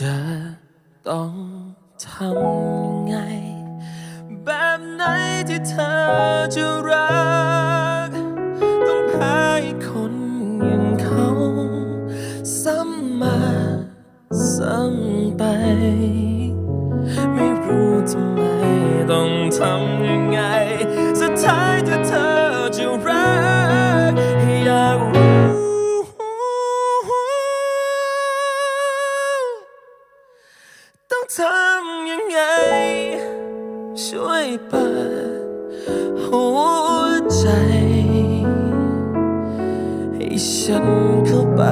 จะต้องทำไง แบบไหนที่เธอจะรัก ต้องแพ้ให้คนอย่างเขาซ้ำมาซ้ำไป ไม่รู้ทำไมต้องทำยัง ช่วยเปิดหัวใจ ให้ฉันเข้าไป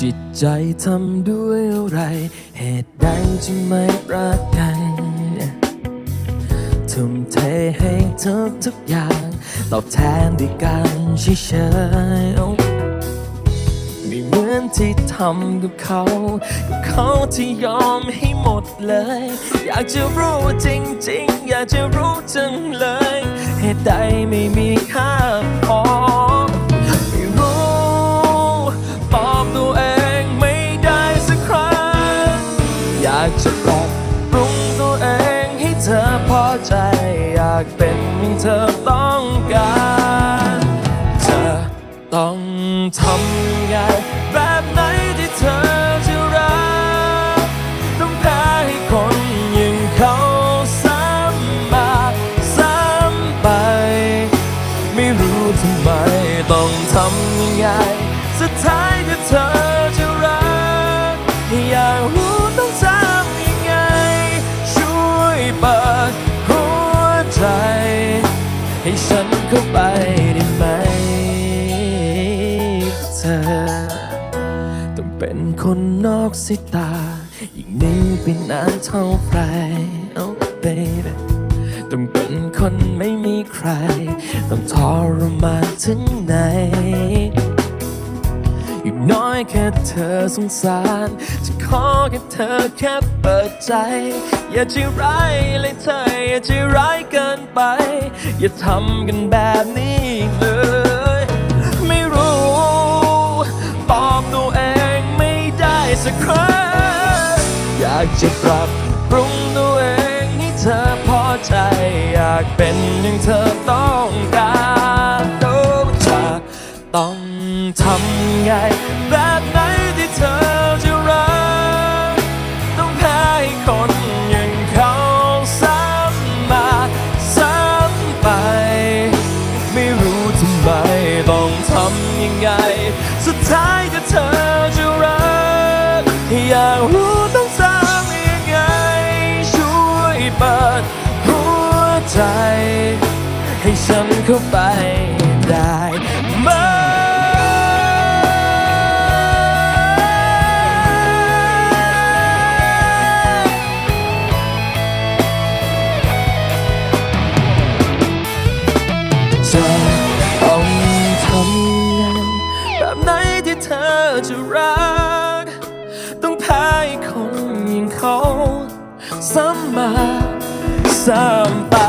จิตใจทำด้วยอะไร เหตุใดจึงไม่รักกันทุ่มเทให้ทุกทุกอย่าง ตอบแทนด้วยการเฉยๆไม่เหมือนที่ทำกับเขา กับเขาที่ยอมให้หมดเลย อยากจะรู้จริงๆ อยากจะรู้จังเลย เหตุใดไม่มีค่าพอ อยากจะปรับปรุงตัวเองให้เธอพอใจ อยากเป็นอย่างเธอต้องการ เธอต้องทำไงแบบไหนที่เธอจะรักต้องแพ้ให้คนอย่างเขาซ้ำมาซ้ำไป ไม่รู้ทำไมต้องทำยังไงสุดท้ายถ้าเธอจะรักอยาก คนนอกสายตา ยิ่งนี้เป็นนานเท่าไหร Oh baby ต้องเป็นคนไม่มีใคร ต้องทรมานถึงไหนอยู่น้อยแค่เธอสงสาร จะขอแค่เธอแค่เปิดใจ อย่าใจร้ายเลยเธออย่าใจร้ายเกินไป อย่าทำกันแบบนี้ จะปรับปรุงตัวเองให้เธอพอใจ อยากเป็นอย่างเธอต้องการโดนจะต้องทำไงแบบไหนที่เธอจะรัก ต้องแพ้ให้คนอย่างเขาซ้ำมาซ้ำไป ไม่รู้ทำไมต้องทำยังไงสุดท้าย ให้ฉันเข้าไปได้ไหมจะต้องทำไงแบบไหนที่เธอจะรัก ต้องพ้ให้คนอย่างเขาซ้ำมาซ้ำไป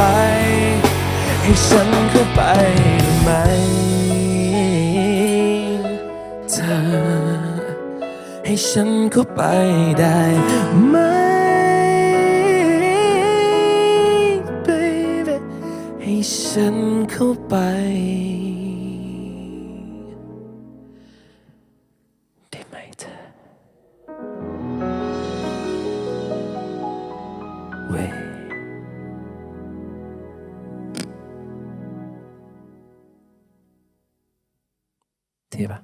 ใจให้ฉันเข้าไปได้ไหมเธอให้ฉันเข้าไปได้ไหม baby ให้ฉันเข้าไป เท่ปะ